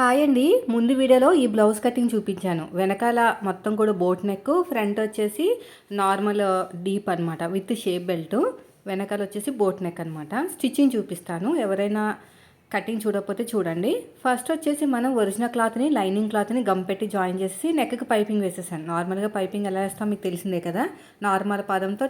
Hi అండి. ముందు వీడియోలో ఈ బ్లౌజ్ కటింగ్ చూపించాను. వెనకాల మొత్తం కూడా బోట్ నెక్ ఫ్రంట్ వచ్చేసి నార్మల్ డీప్ అనమాట విత్ షేప్ బెల్ట్. వెనకాల వచ్చేసి బోట్ నెక్ అనమాట స్టిచ్చింగ్ చూపిస్తాను. ఎవరైనా కటింగ్ చూడకపోతే చూడండి. ఫస్ట్ వచ్చేసి మనం ఒరిజినల్ క్లాత్ని లైనింగ్ క్లాత్ని గమ్ పెట్టి జాయిన్ చేసి నెక్కి పైపింగ్ వేసేసాను. నార్మల్గా పైపింగ్ ఎలా వేస్తాం మీకు తెలిసిందే కదా. నార్మల్ పాదంతో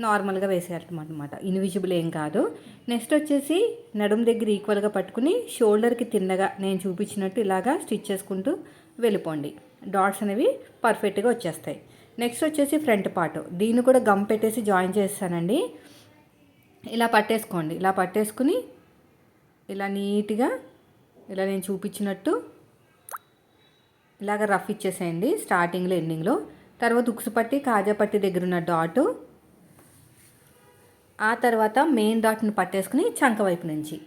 నార్మల్గా వేసేయాలన్నమాట. ఇన్విజిబుల్ ఏం కాదు. నెక్స్ట్ వచ్చేసి నడుము దగ్గర ఈక్వల్గా పట్టుకుని షోల్డర్కి తిన్నగా నేను చూపించినట్టు ఇలాగా స్టిచ్ చేసుకుంటూ వెళ్ళిపోండి. డాట్స్ అనేవి పర్ఫెక్ట్గా వచ్చేస్తాయి. నెక్స్ట్ వచ్చేసి ఫ్రంట్ పార్ట్. దీన్ని కూడా గమ్ పెట్టేసి జాయిన్ చేస్తానండి ఇలా పట్టేసుకోండి. ఇలా పట్టేసుకుని ఇలా నీట్గా ఇలా నేను చూపించినట్టు ఇలాగ రఫ్ ఇచ్చేసేయండి స్టార్టింగ్లో ఎండింగ్లో. తర్వాత ఉక్సు పట్టి కాజా పట్టి దగ్గర ఉన్న డాటు ఆ తర్వాత మెయిన్ డాట్ని పట్టేసుకుని చంక వైపు నుంచి.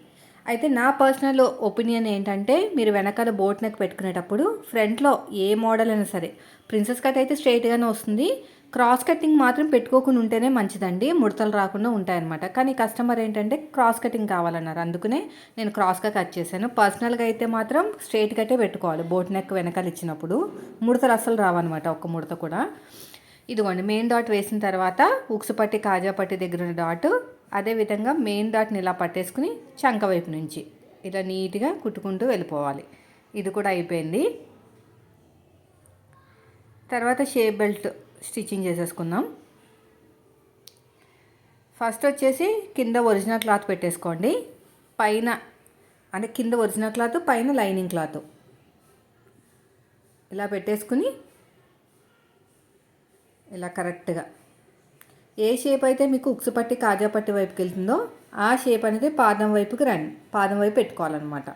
అయితే నా పర్సనల్ ఒపీనియన్ ఏంటంటే మీరు వెనకాల బోట్ నెక్ పెట్టుకునేటప్పుడు ఫ్రంట్లో ఏ మోడల్ అయినా సరే ప్రిన్సెస్ కట్ అయితే స్ట్రైట్గానే వస్తుంది. క్రాస్ కటింగ్ మాత్రం పెట్టుకోకుండా ఉంటేనే మంచిదండి. ముడతలు రాకుండా ఉంటాయన్నమాట. కానీ కస్టమర్ ఏంటంటే క్రాస్ కటింగ్ కావాలన్నారు. అందుకనే నేను క్రాస్గా కట్ చేశాను. పర్సనల్గా అయితే మాత్రం స్ట్రైట్ కట్టే పెట్టుకోవాలి. బోట్ నెక్ వెనకాల ఇచ్చినప్పుడు ముడతలు అస్సలు రావన్నమాట ఒక్క ముడత కూడా. ఇదిగోండి మెయిన్ డాట్ వేసిన తర్వాత ఉక్సు పట్టి కాజా పట్టి దగ్గర ఉన్న డాట్ అదేవిధంగా మెయిన్ డాట్ని ఇలా పట్టేసుకుని చంక వైపు నుంచి ఇలా నీట్గా కుట్టుకుంటూ వెళ్ళిపోవాలి. ఇది కూడా అయిపోయింది. తర్వాత షేప్ బెల్ట్ స్టిచ్చింగ్ చేసేసుకుందాం. ఫస్ట్ వచ్చేసి కింద ఒరిజినల్ క్లాత్ పెట్టేసుకోండి. పైన అంటే కింద ఒరిజినల్ క్లాత్ పైన లైనింగ్ క్లాత్ ఇలా పెట్టేసుకుని ఇలా కరెక్ట్గా. ఏ షేప్ అయితే మీకు ఉక్సు పట్టి కాజా పట్టి వైపుకి వెళ్తుందో ఆ షేప్ అనేది పాదం వైపుకి రండి. పాదం వైపు పెట్టుకోవాలన్నమాట.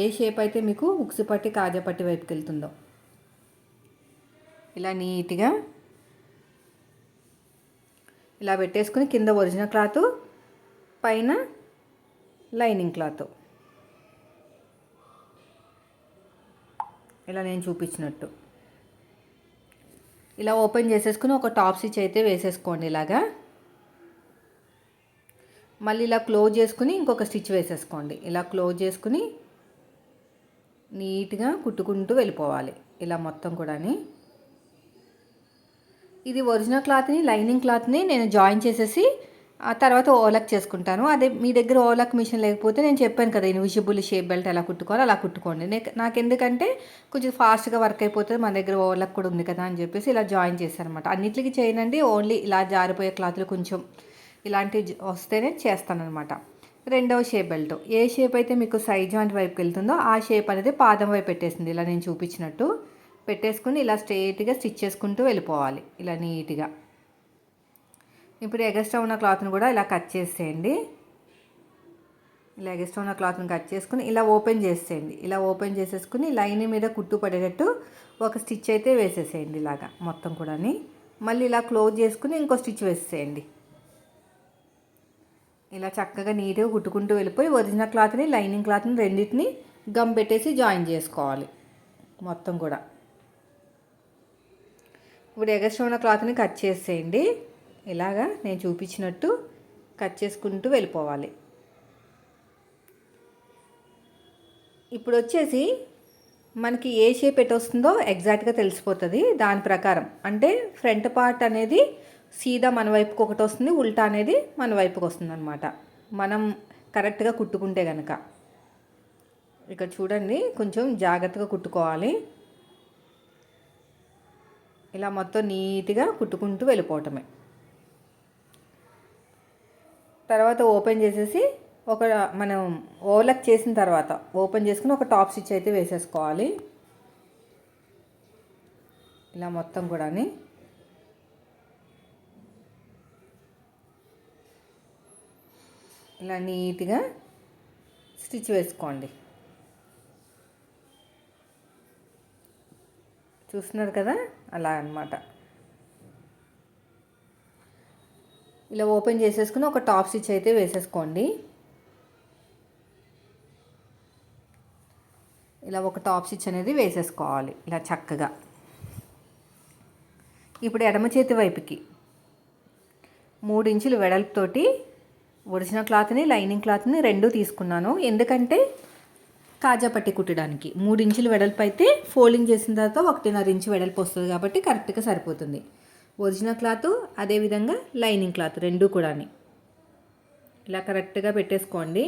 ఏ షేప్ అయితే మీకు ఉక్సు పట్టి కాజా పట్టి వైపుకి వెళ్తుందో. ఇలా నీట్గా ఇలా పెట్టేసుకుని కింద ఒరిజినల్ క్లాత్ పైన లైనింగ్ క్లాత్. ఇలా నేను చూపించినట్టు. ఇలా ఓపెన్ చేసేసుకుని ఒక టాప్ స్టిచ్ అయితే వేసేసుకోండి ఇలాగా. మళ్ళీ ఇలా క్లోజ్ చేసుకుని ఇంకొక స్టిచ్ వేసేసుకోండి. ఇలా క్లోజ్ చేసుకుని నీట్గా కుట్టుకుంటూ వెళ్ళిపోవాలి ఇలా మొత్తం కూడాని. ఇది ఒరిజినల్ క్లాత్ని లైనింగ్ క్లాత్ని నేను జాయిన్ చేసేసి ఆ తర్వాత ఓలక్ చేసుకుంటాను. అదే మీ దగ్గర ఓలక్ మిషన్ లేకపోతే నేను చెప్పాను కదా ఇన్విజిబుల్ షేప్ బెల్ట్ ఎలా కుట్టుకోవాలో అలా కుట్టుకోండి. నాకు ఎందుకంటే కొంచెం ఫాస్ట్గా వర్క్ అయిపోతుంది మన దగ్గర ఓలక్ కూడా ఉంది కదా అని చెప్పేసి ఇలా జాయిన్ చేశాను అనమాట అన్నిటికీ చేయనండి ఓన్లీ ఇలా జారిపోయే క్లాత్లు కొంచెం ఇలాంటివి వస్తేనే చేస్తానమాట రెండవ షేప్ బెల్ట్. ఏ షేప్ అయితే మీకు సైడ్ జాయింట్ వైపుకి వెళ్తుందో ఆ షేప్ అనేది పాదం వైపు పెట్టేసింది. ఇలా నేను చూపించినట్టు పెట్టేసుకుని ఇలా స్ట్రేట్గా స్టిచ్ చేసుకుంటూ వెళ్ళిపోవాలి. ఇలా నీట్గా. ఇప్పుడు ఎగస్ట్రా ఉన్న క్లాత్ని కూడా ఇలా కట్ చేసేయండి. ఇలా ఎగస్ట్రా ఉన్న క్లాత్ని కట్ చేసుకుని ఇలా ఓపెన్ చేసేయండి. ఇలా ఓపెన్ చేసేసుకుని లైన్ మీద కుట్టు పడేటట్టు ఒక స్టిచ్ అయితే వేసేసేయండి ఇలాగా మొత్తం కూడా మళ్ళీ ఇలా క్లోజ్ చేసుకుని ఇంకో స్టిచ్ వేసేయండి ఇలా చక్కగా నీట్గా కుట్టుకుంటూ వెళ్ళిపోయి ఒరిజినల్ క్లాత్ని లైనింగ్ క్లాత్ని రెండింటిని గమ్ పెట్టేసి జాయిన్ చేసుకోవాలి మొత్తం కూడా. ఇప్పుడు ఎగస్ట్రా ఉన్న క్లాత్ని కట్ చేసేయండి. ఇలాగా నేను చూపించినట్టు కట్ చేసుకుంటూ వెళ్ళిపోవాలి. ఇప్పుడు వచ్చేసి మనకి ఏ షేప్ ఎట్ వస్తుందో ఎగ్జాక్ట్గా తెలిసిపోతుంది దాని ప్రకారం. అంటే ఫ్రంట్ పార్ట్ అనేది సీదా మన వైపుకి ఒకటి వస్తుంది ఉల్టా అనేది మన వైపుకి వస్తుంది అనమాట మనం కరెక్ట్గా కుట్టుకుంటే కనుక ఇక్కడ చూడండి కొంచెం జాగ్రత్తగా కుట్టుకోవాలి. ఇలా మొత్తం నీట్గా కుట్టుకుంటూ వెళ్ళిపోవటమే. తర్వాత ఓపెన్ చేసేసి ఒక మనం ఓలక్ చేసిన తర్వాత ఓపెన్ చేసుకుని ఒక టాప్ స్టిచ్ అయితే వేసేసుకోవాలి. ఇలా మొత్తం కూడా ఇలా నీట్గా స్టిచ్ వేసుకోండి. చూస్తున్నారు కదా? అలా అనమాట ఇలా ఓపెన్ చేసేసుకుని ఒక టాప్ స్టిచ్ అయితే వేసేసుకోండి. ఇలా ఒక టాప్ స్టిచ్ అనేది వేసేసుకోవాలి ఇలా చక్కగా. ఇప్పుడు ఎడమ చేతి వైపుకి మూడు ఇంచులు వెడల్పుతోటి ఒరిజినల్ క్లాత్ని లైనింగ్ క్లాత్ని రెండు తీసుకున్నాను. ఎందుకంటే కాజా పట్టి కుట్టడానికి మూడు ఇంచులు వెడల్పు అయితే ఫోల్డింగ్ చేసిన తర్వాత ఒకటిన్నర ఇంచు వెడల్పు వస్తుంది కాబట్టి కరెక్ట్గా సరిపోతుంది. ఒరిజినల్ క్లాత్ అదేవిధంగా లైనింగ్ క్లాత్ రెండు కూడా ఇలా కరెక్ట్గా పెట్టేసుకోండి.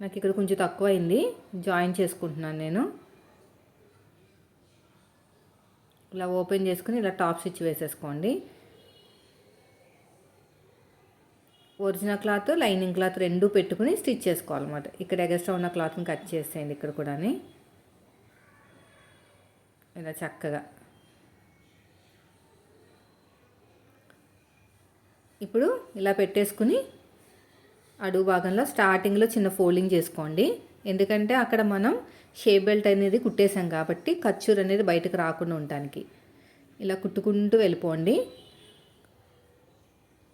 నాకు ఇక్కడ కొంచెం తక్కువ అయింది జాయిన్ చేసుకుంటున్నాను నేను. ఇలా ఓపెన్ చేసుకుని ఇలా టాప్ స్టిచ్ వేసేసుకోండి. ఒరిజినల్ క్లాత్ లైనింగ్ క్లాత్ రెండు పెట్టుకుని స్టిచ్ చేసుకోవాలన్నమాట. ఇక్కడ ఎగస్ట్రా ఉన్న క్లాత్ని కట్ చేసేయండి ఇక్కడ కూడా ఇలా చక్కగా. ఇప్పుడు ఇలా పెట్టేసుకుని అడుగు భాగంలో స్టార్టింగ్లో చిన్న ఫోల్డింగ్ చేసుకోండి. ఎందుకంటే అక్కడ మనం షేప్ బెల్ట్ అనేది కుట్టేసాం కాబట్టి ఖర్చూర్ అనేది బయటకు రాకుండా ఉండటానికి. ఇలా కుట్టుకుంటూ వెళ్ళిపోండి.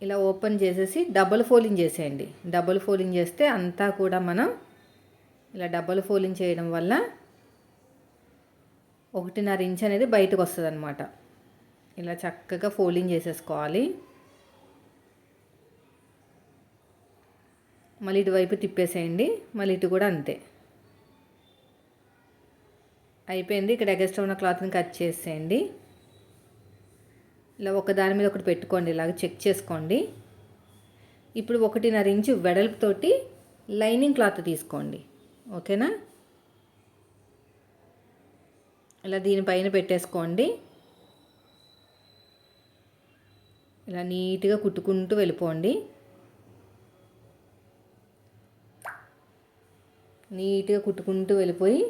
ఇలా ఓపెన్ చేసేసి డబల్ ఫోల్డింగ్ చేసేయండి. డబల్ ఫోల్డింగ్ చేస్తే అంతా కూడా మనం ఇలా డబల్ ఫోల్డింగ్ చేయడం వల్ల ఒకటిన్నర ఇంచ్ అనేది బయటకు వస్తుంది ఇలా చక్కగా ఫోల్డింగ్ చేసేసుకోవాలి. మళ్ళీ ఇటువైపు తిప్పేసేయండి మళ్ళీ ఇటు కూడా అంతే. అయిపోయింది. ఇక్కడ ఎగస్ట్రా ఉన్న క్లాత్ని కట్ చేసేయండి. ఇలా ఒక దాని మీద ఒకటి పెట్టుకోండి ఇలాగ చెక్ చేసుకోండి. ఇప్పుడు ఒకటిన్నర ఇంచు వెడల్పుతోటి లైనింగ్ క్లాత్ తీసుకోండి. ఓకేనా? ఇలా దీనిపైన పెట్టేసుకోండి. ఇలా నీట్గా కుట్టుకుంటూ వెళ్ళిపోండి. నీట్గా కుట్టుకుంటూ వెళ్ళిపోయి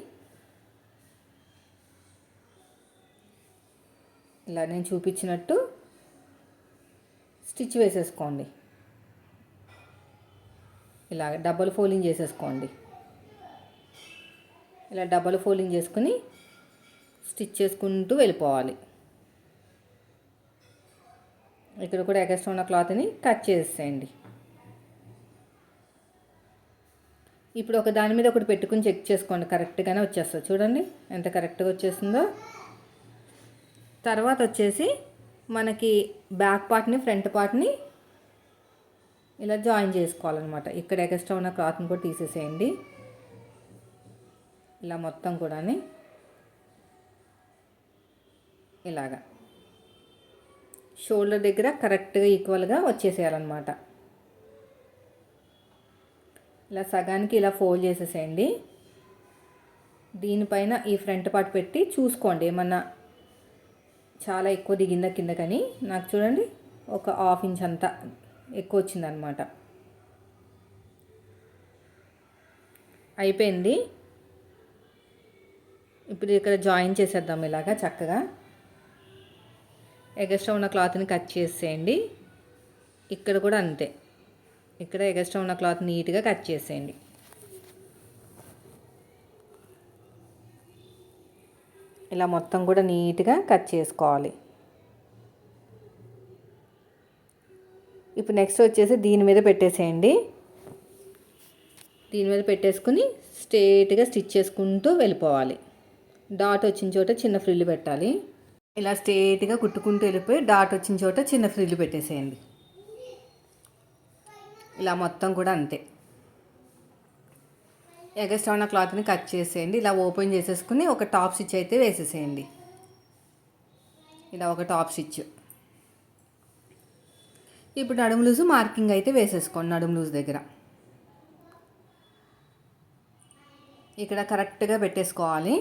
ఇలా నేను చూపించినట్టు స్టిచ్ వేసేసుకోండి. ఇలా డబల్ ఫోల్డింగ్ చేసేసుకోండి. ఇలా డబల్ ఫోల్డింగ్ చేసుకుని స్టిచ్ చేసుకుంటూ వెళ్ళిపోవాలి. ఇక్కడ కూడా ఎక్స్ట్రా ఉన్న క్లాత్ని కట్ చేసేయండి. ఇప్పుడు ఒక దాని మీద ఒకటి పెట్టుకుని చెక్ చేసుకోండి. కరెక్ట్గానే వచ్చేస్తుంది. చూడండి ఎంత కరెక్ట్గా వచ్చేస్తుందో. తర్వాత వచ్చేసి మనకి బ్యాక్ పార్ట్ని ఫ్రంట్ పార్ట్ని ఇలా జాయిన్ చేసుకోవాలన్నమాట. ఇక్కడ ఎక్స్ట్రా ఉన్న క్లాత్ని కూడా తీసేసేయండి. ఇలా మొత్తం కూడా ఇలాగా. షోల్డర్ దగ్గర కరెక్ట్గా ఈక్వల్గా వచ్చేసేయాలన్నమాట. ఇలా సగానికి ఇలా ఫోల్డ్ చేసేసేయండి. దీనిపైన ఈ ఫ్రంట్ పార్ట్ పెట్టి చూసుకోండి ఏమన్నా చాలా ఎక్కువ దిగిందా కింద కానీ నాకు చూడండి ఒక హాఫ్ ఇంచ్ అంతా ఎక్కువ వచ్చిందనమాట. అయిపోయింది. ఇప్పుడు ఇక్కడ జాయిన్ చేసేద్దాం ఇలాగా చక్కగా. ఎగస్ట్రా ఉన్న క్లాత్ని కట్ చేసేయండి. ఇక్కడ కూడా అంతే. ఇక్కడ ఎగస్ట్రా ఉన్న క్లాత్ నీట్గా కట్ చేసేయండి. ఇలా మొత్తం కూడా నీట్గా కట్ చేసుకోవాలి. ఇప్పుడు నెక్స్ట్ వచ్చేసి దీని మీద పెట్టేసేయండి. దీని మీద పెట్టేసుకుని స్ట్రేట్గా స్టిచ్ చేసుకుంటూ వెళ్ళిపోవాలి. డాట్ వచ్చిన చోట చిన్న ఫ్రిల్లు పెట్టాలి. ఇలా స్ట్రేట్గా కుట్టుకుంటూ వెళ్ళిపోయి డాట్ వచ్చిన చోట చిన్న ఫ్రిల్లు పెట్టేసేయండి. ఇలా మొత్తం కూడా అంతే. ఎగస్ట్రా ఉన్న క్లాత్ని కట్ చేసేయండి. ఇలా ఓపెన్ చేసేసుకుని ఒక టాప్ స్టిచ్ అయితే వేసేసేయండి. ఇలా ఒక టాప్ స్టిచ్. ఇప్పుడు నడుము లూజు మార్కింగ్ అయితే వేసేసుకోండి నడుము లూజు దగ్గర. ఇక్కడ కరెక్ట్గా పెట్టేసుకోవాలి.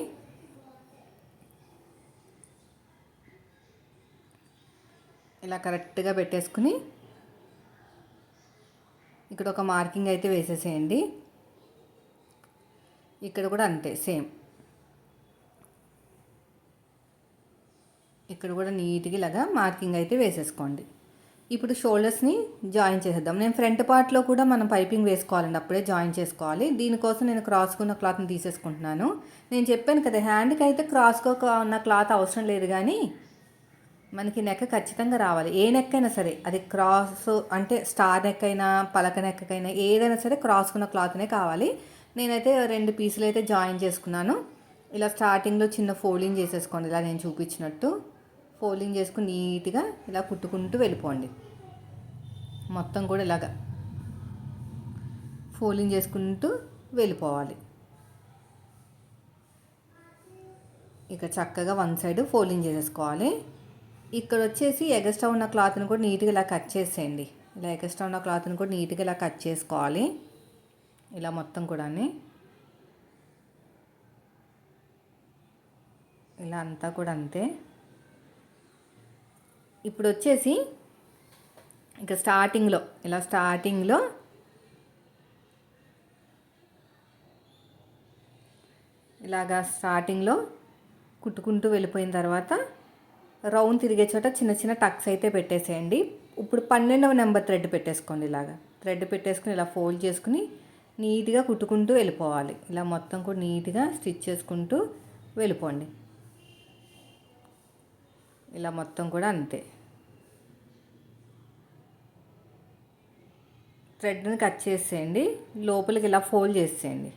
ఇలా కరెక్ట్గా పెట్టేసుకుని ఇక్కడ ఒక మార్కింగ్ అయితే వేసేసేయండి. ఇక్కడ కూడా అంతే సేమ్. ఇక్కడ కూడా నీట్గా ఇలాగా మార్కింగ్ అయితే వేసేసుకోండి. ఇప్పుడు షోల్డర్స్ని జాయిన్ చేసేద్దాం. నేను ఫ్రంట్ పార్ట్లో కూడా మనం పైపింగ్ వేసుకోవాలండి అప్పుడే జాయిన్ చేసుకోవాలి. దీనికోసం నేను క్రాస్కున్న క్లాత్ని తీసేసుకుంటున్నాను. నేను చెప్పాను కదా హ్యాండ్కి అయితే క్రాస్గా ఉన్న క్లాత్ అవసరం లేదు కానీ మనకి నెక్క ఖచ్చితంగా రావాలి. ఏ నెక్ అయినా సరే అది క్రాస్ అంటే స్టార్ నెక్ అయినా పలక నెక్ అయినా ఏదైనా సరే క్రాస్కున్న క్లాత్నే కావాలి. నేనైతే రెండు పీసులు అయితే జాయిన్ చేసుకున్నాను. ఇలా స్టార్టింగ్లో చిన్న ఫోల్డింగ్ చేసేసుకోండి. ఇలా నేను చూపించినట్టు ఫోల్డింగ్ చేసుకుని నీట్గా ఇలా కుట్టుకుంటూ వెళ్ళిపోండి. మొత్తం కూడా ఇలాగా ఫోల్డింగ్ చేసుకుంటూ వెళ్ళిపోవాలి. ఇక చక్కగా వన్ సైడ్ ఫోల్డింగ్ చేసేసుకోవాలి. ఇక్కడ వచ్చేసి ఎగస్ట్రా ఉన్న క్లాత్ని కూడా నీట్గా ఇలా కట్ చేసేయండి. ఇలా ఎగస్ట్రా ఉన్న క్లాత్ని కూడా నీట్గా ఇలా కట్ చేసుకోవాలి. ఇలా మొత్తం కూడా ఇలా అంతా కూడా అంతే. ఇప్పుడు వచ్చేసి ఇక స్టార్టింగ్లో ఇలా స్టార్టింగ్లో ఇలాగా స్టార్టింగ్లో కుట్టుకుంటూ వెళ్ళిపోయిన తర్వాత రౌండ్ తిరిగే చోట చిన్న చిన్న టక్స్ అయితే పెట్టేసేయండి. ఇప్పుడు పన్నెండవ నెంబర్ థ్రెడ్ పెట్టేసుకోండి ఇలాగా. థ్రెడ్ పెట్టేసుకుని ఇలా ఫోల్డ్ చేసుకుని నీట్గా కుట్టుకుంటూ వెళ్ళిపోవాలి. ఇలా మొత్తం కూడా నీట్గా స్టిచ్ చేసుకుంటూ వెళ్ళిపోండి. ఇలా మొత్తం కూడా అంతే. థ్రెడ్ని కట్ చేసేయండి. లోపలికి ఇలా ఫోల్డ్ చేసేయండి.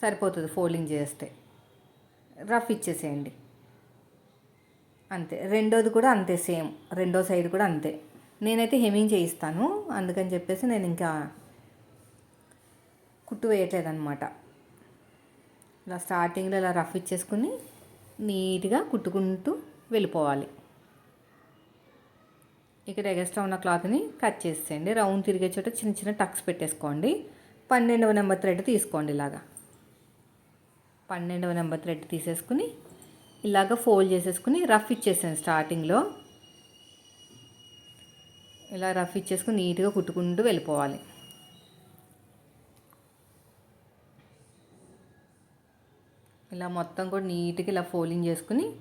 సరిపోతుంది ఫోల్డింగ్ చేస్తే. రఫ్ ఇచ్చేసేయండి. అంతే. రెండోది కూడా అంతే సేమ్. రెండో సైడ్ కూడా అంతే. నేనైతే హెమింగ్ చేయిస్తాను. అందుకని చెప్పేసి నేను ఇంకా కుట్టు వేయట్లేదనమాట ఇలా స్టార్టింగ్లో ఇలా రఫ్ ఇచ్చేసుకుని నీట్గా కుట్టుకుంటూ వెళ్ళిపోవాలి. ఇక్కడ ఎగస్ట్రా ఉన్న క్లాత్ని కట్ చేసేయండి. రౌండ్ తిరిగే చోట చిన్న చిన్న టక్స్ పెట్టేసుకోండి. పన్నెండవ నెంబర్ థ్రెడ్ తీసుకోండి ఇలాగా. పన్నెండవ నెంబర్ థ్రెడ్ తీసేసుకుని ఇలాగ ఫోల్డ్ చేసేసుకుని రఫ్ ఇచ్చేసాను స్టార్టింగ్లో. ఇలా రఫ్ ఇచ్చేసుకుని నీట్గా కుట్టుకుంటూ వెళ్ళిపోవాలి. ఇలా మొత్తం కూడా నీట్గా ఇలా ఫోల్డింగ్ చేసుకుని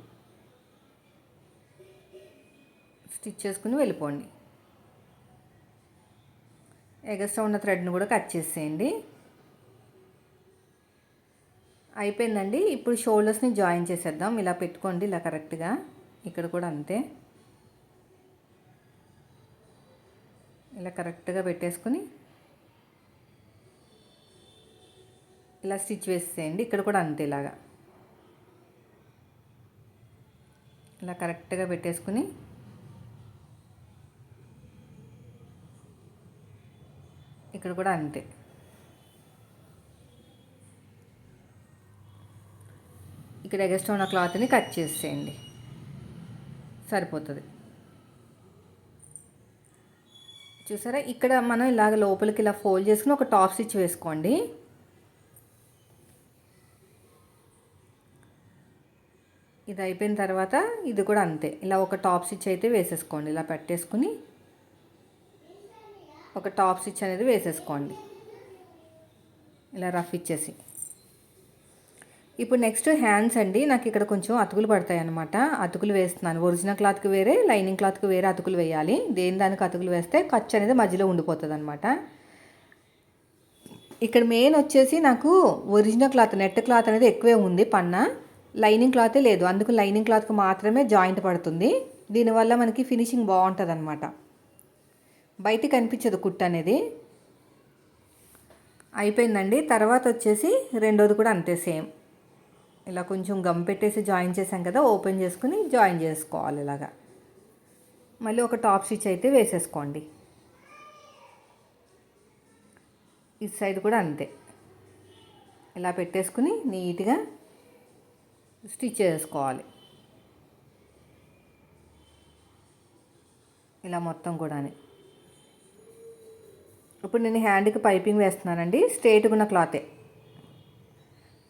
స్టిచ్ చేసుకుని వెళ్ళిపోండి. ఎగస్ట్రా ఉన్న థ్రెడ్ని కూడా కట్ చేసేయండి. అయిపోయిందండి. ఇప్పుడు షోల్డర్స్ని జాయిన్ చేసేద్దాం. ఇలా పెట్టుకోండి ఇలా కరెక్ట్గా. ఇక్కడ కూడా అంతే. ఇలా కరెక్ట్గా పెట్టేసుకుని ఇలా స్టిచ్ వేసేయండి. ఇక్కడ కూడా అంతే ఇలాగా. ఇలా కరెక్ట్గా పెట్టేసుకుని ఇక్కడ కూడా అంతే. ఇక్కడ ఎగస్ట్ ఉన్న క్లాత్ని కట్ చేసేయండి. సరిపోతుంది. చూసారా? ఇక్కడ మనం ఇలాగ లోపలికి ఇలా ఫోల్డ్ చేసుకుని ఒక టాప్ స్టిచ్ వేసుకోండి. ఇది అయిపోయిన తర్వాత ఇది కూడా అంతే. ఇలా ఒక టాప్ స్టిచ్ అయితే వేసేసుకోండి. ఇలా పెట్టేసుకుని ఒక టాప్ స్టిచ్ అనేది వేసేసుకోండి. ఇలా రఫ్ ఇచ్చేసి. ఇప్పుడు నెక్స్ట్ హ్యాండ్స్ అండి నాకు ఇక్కడ కొంచెం అతుకులు పడతాయి అనమాట అతుకులు వేస్తున్నాను. ఒరిజినల్ క్లాత్కి వేరే లైనింగ్ క్లాత్కి వేరే అతుకులు వేయాలి. దేని దానికి అతుకులు వేస్తే ఖర్చు అనేది మధ్యలో ఉండిపోతుంది అనమాట ఇక్కడ మెయిన్ వచ్చేసి నాకు ఒరిజినల్ క్లాత్ నెట్ క్లాత్ అనేది ఎక్కువే ఉంది పన్న. లైనింగ్ క్లాతే లేదు. అందుకు లైనింగ్ క్లాత్కి మాత్రమే జాయింట్ పడుతుంది. దీనివల్ల మనకి ఫినిషింగ్ బాగుంటుంది అనమాట బయట కనిపించదు కుట్ అనేది. అయిపోయిందండి. తర్వాత వచ్చేసి రెండోది కూడా అంతే సేమ్ ఇలా కొంచెం గమ్ పెట్టేసి జాయిన్ చేసాం కదా ఓపెన్ చేసుకుని జాయిన్ చేసుకోవాలి ఇలాగా. మళ్ళీ ఒక టాప్ స్టిచ్ అయితే వేసేసుకోండి. ఈ సైడ్ కూడా అంతే. ఇలా పెట్టేసుకుని నీట్గా స్టిచ్ చేసుకోవాలి. ఇలా మొత్తం కూడా ఇప్పుడు నేను హ్యాండ్కి పైపింగ్ వేస్తున్నానండి స్ట్రేట్గా ఉన్న క్లాతే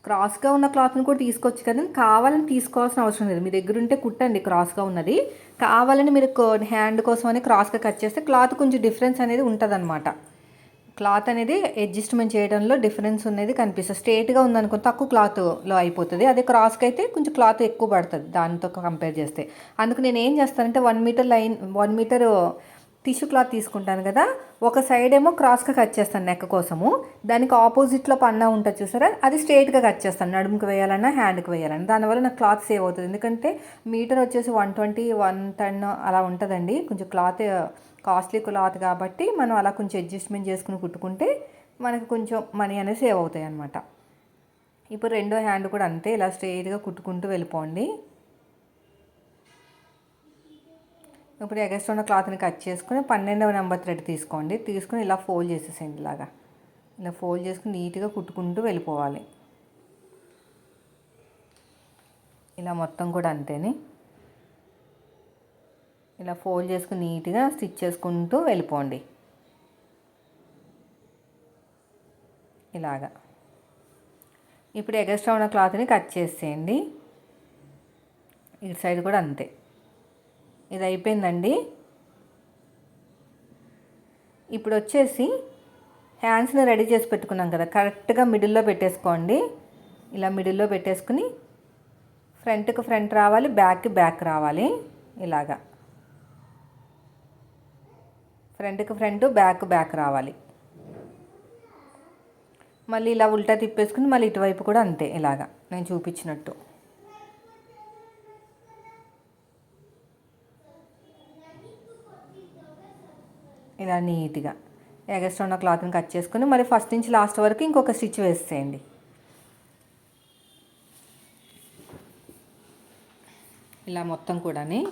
క్రాస్గా ఉన్న క్లాత్ని కూడా తీసుకోవచ్చు కానీ కావాలని తీసుకోవాల్సిన అవసరం లేదు. మీ దగ్గర ఉంటే కుట్టండి క్రాస్గా ఉన్నది. కావాలని మీరు హ్యాండ్ కోసం అని క్రాస్గా కట్ చేస్తే క్లాత్ కొంచెం డిఫరెన్స్ అనేది ఉంటుంది క్లాత్ అనేది అడ్జస్ట్మెంట్ చేయడంలో డిఫరెన్స్ అనేది కనిపిస్తుంది. స్ట్రేట్గా ఉందనుకో తక్కువ క్లాత్లో అయిపోతుంది. అదే క్రాస్కి అయితే కొంచెం క్లాత్ ఎక్కువ పడుతుంది దానితో కంపేర్ చేస్తే. అందుకు నేను ఏం చేస్తానంటే one metre line one metre tissue cloth తీసుకుంటాను కదా ఒక సైడ్ ఏమో క్రాస్గా కట్ చేస్తాను నెక్ కోసము. దానికి ఆపోజిట్లో పన్నా ఉంటుంది చూసారా? అది స్ట్రైట్గా కట్ చేస్తాను. నడుముకి వేయాలన్నా హ్యాండ్కి వేయాలన్నా. దానివల్ల నాకు క్లాత్ సేవ్ అవుతుంది. ఎందుకంటే మీటర్ వచ్చేసి వన్ ట్వంటీ వన్ టెన్ అలా ఉంటుందండి. కొంచెం క్లాత్ కాస్ట్లీ క్లాత్ కాబట్టి మనం అలా కొంచెం అడ్జస్ట్మెంట్ చేసుకుని కుట్టుకుంటే మనకు కొంచెం మనీ అనేది సేవ్ అవుతాయి అనమాట ఇప్పుడు రెండో హ్యాండ్ కూడా అంతే ఇలా స్ట్రైట్గా కుట్టుకుంటూ వెళ్ళిపోండి. ఇప్పుడు ఎగస్ట్ ఉన్న క్లాత్ని కట్ చేసుకుని పన్నెండవ నెంబర్ థ్రెడ్ తీసుకోండి. తీసుకుని ఇలా ఫోల్డ్ చేసేసేయండి ఇలాగా. ఇలా ఫోల్డ్ చేసుకుని నీట్గా కుట్టుకుంటూ వెళ్ళిపోవాలి. ఇలా మొత్తం కూడా అంతేని. ఇలా ఫోల్డ్ చేసుకుని నీట్గా స్టిచ్ చేసుకుంటూ వెళ్ళిపోండి. ఇలాగా. ఇప్పుడు ఎగస్ట్రా ఉన్న క్లాత్ని కట్ చేసేయండి. ఇటు సైడ్ కూడా అంతే. ఇది అయిపోయిందండి ఇప్పుడు వచ్చేసి హ్యాండ్స్ని రెడీ చేసి పెట్టుకున్నాం కదా కరెక్ట్గా మిడిల్లో పెట్టేసుకోండి. ఇలా మిడిల్లో పెట్టేసుకుని ఫ్రంట్కి ఫ్రంట్ రావాలి బ్యాక్కి బ్యాక్ రావాలి. ఇలాగా. ఫ్రంట్కి ఫ్రంట్ బ్యాక్ బ్యాక్ రావాలి. మళ్ళీ ఇలా ఉల్టా తిప్పేసుకుని మళ్ళీ ఇటువైపు కూడా అంతే ఇలాగా. నేను చూపించినట్టు. ఇలా నీట్గా. ఎగస్ట్రా ఉన్న క్లాత్ని కట్ చేసుకుని మరి ఫస్ట్ నుంచి లాస్ట్ వరకు ఇంకొక స్టిచ్ వేసేయండి. ఇలా మొత్తం కూడాని.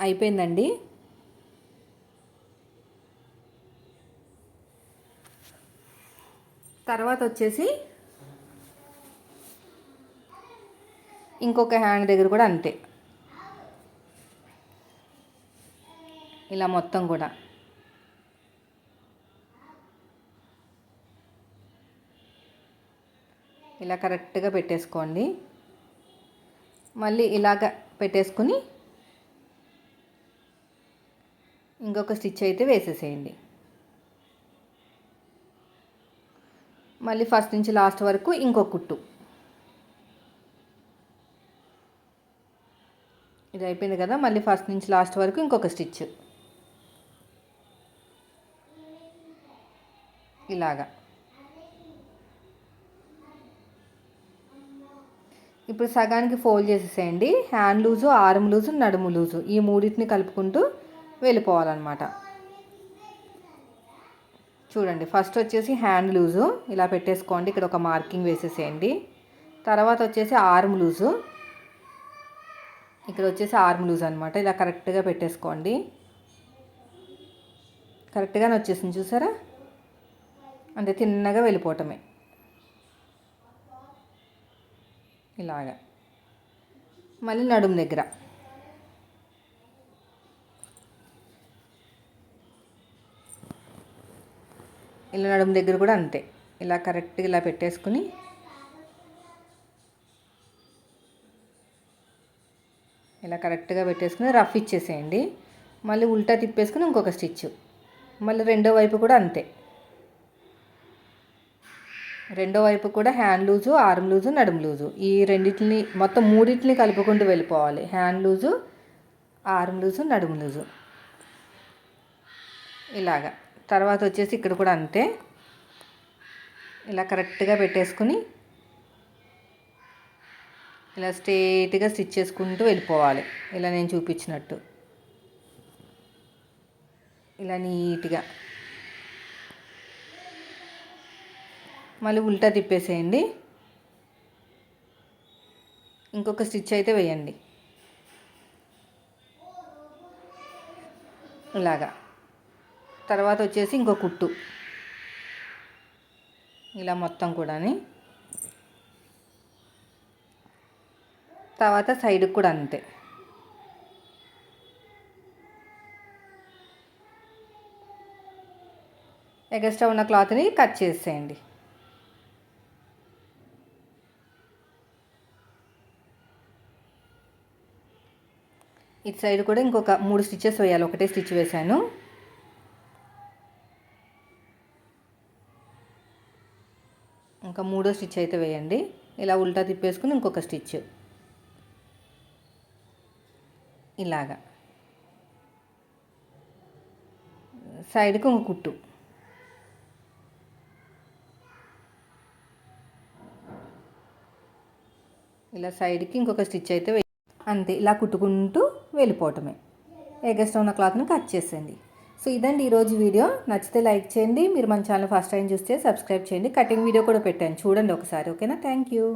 అయిపోయిందండి. తర్వాత వచ్చేసి ఇంకొక హ్యాండ్ దగ్గర కూడా అంతే. ఇలా మొత్తం కూడా. ఇలా కరెక్ట్గా పెట్టేసుకోండి. మళ్ళీ ఇలాగ పెట్టేసుకుని ఇంకొక స్టిచ్ అయితే వేసేసేయండి. మళ్ళీ ఫస్ట్ నుంచి లాస్ట్ వరకు ఇంకొక కుట్టు. ఇది అయిపోయింది కదా మళ్ళీ ఫస్ట్ నుంచి లాస్ట్ వరకు ఇంకొక స్టిచ్. ఇలాగా. ఇప్పుడు సగానికి ఫోల్డ్ చేసేసేయండి. హ్యాండ్ లూజు ఆర్మ్ లూజు నడుము లూజు. ఈ మూడింటిని కలుపుకుంటూ వెళ్ళిపోవాలన్నమాట. చూడండి ఫస్ట్ వచ్చేసి హ్యాండ్ లూజు. ఇలా పెట్టేసుకోండి. ఇక్కడ ఒక మార్కింగ్ వేసేసేయండి. తర్వాత వచ్చేసి ఆర్మ్ లూజు. ఇక్కడ వచ్చేసి ఆర్మ్ లూజ్ అనమాట ఇలా కరెక్ట్గా పెట్టేసుకోండి. కరెక్ట్గానే వచ్చేసింది చూసారా? అంటే తిన్నగా వెళ్ళిపోవటమే. ఇలాగా. మళ్ళీ నడుము దగ్గర. ఇలా నడుము దగ్గర కూడా అంతే. ఇలా కరెక్ట్గా ఇలా పెట్టేసుకుని ఇలా కరెక్ట్గా పెట్టేసుకుని రఫ్ ఇచ్చేసేయండి. మళ్ళీ ఉల్టా తిప్పేసుకుని ఇంకొక స్టిచ్ మళ్ళీ రెండో వైపు కూడా అంతే. రెండో వైపు కూడా హ్యాండ్ లూజు ఆర్మ్ లూజు నడుము లూజు. ఈ రెండింటిని మొత్తం మూడింటిని కలుపుకుంటూ వెళ్ళిపోవాలి. హ్యాండ్ లూజు ఆర్మ్ లూజు నడుము లూజు. ఇలాగా. తర్వాత వచ్చేసి ఇక్కడ కూడా అంతే. ఇలా కరెక్ట్గా పెట్టేసుకుని ఇలా స్ట్రేట్గా స్టిచ్ చేసుకుంటూ వెళ్ళిపోవాలి. ఇలా నేను చూపించినట్టు. ఇలా నీట్గా. మళ్ళీ ఉల్టా తిప్పేసేయండి. ఇంకొక స్టిచ్ అయితే వేయండి. ఇలాగా. తర్వాత వచ్చేసి ఇంకో కుట్టు. ఇలా మొత్తం కూడాని. తర్వాత సైడ్కి కూడా అంతే. ఎగస్ట్రా ఉన్న క్లాత్ని కట్ చేసేయండి. ఇటు సైడ్ కూడా ఇంకొక మూడు స్టిచ్చెస్ వేయాలి. ఒకటే స్టిచ్ వేసాను ఇంకా మూడో స్టిచ్ అయితే వేయండి. ఇలా ఉల్టా తిప్పేసుకుని ఇంకొక స్టిచ్. ఇలాగా. సైడ్కి ఒక కుట్టు. ఇలా సైడ్కి ఇంకొక స్టిచ్ అయితే అంతే ఇలా కుట్టుకుంటూ వెళ్ళిపోవటమే. ఎగస్ట్రా ఉన్న క్లాత్ని కట్ చేసేయండి. సో ఇదండి ఈరోజు వీడియో. నచ్చితే లైక్ చేయండి. మీరు మన ఛానల్ ఫస్ట్ టైం చూస్తే సబ్స్క్రైబ్ చేయండి. కటింగ్ వీడియో కూడా పెట్టాను. చూడండి ఒకసారి ఓకేనా? Thank you.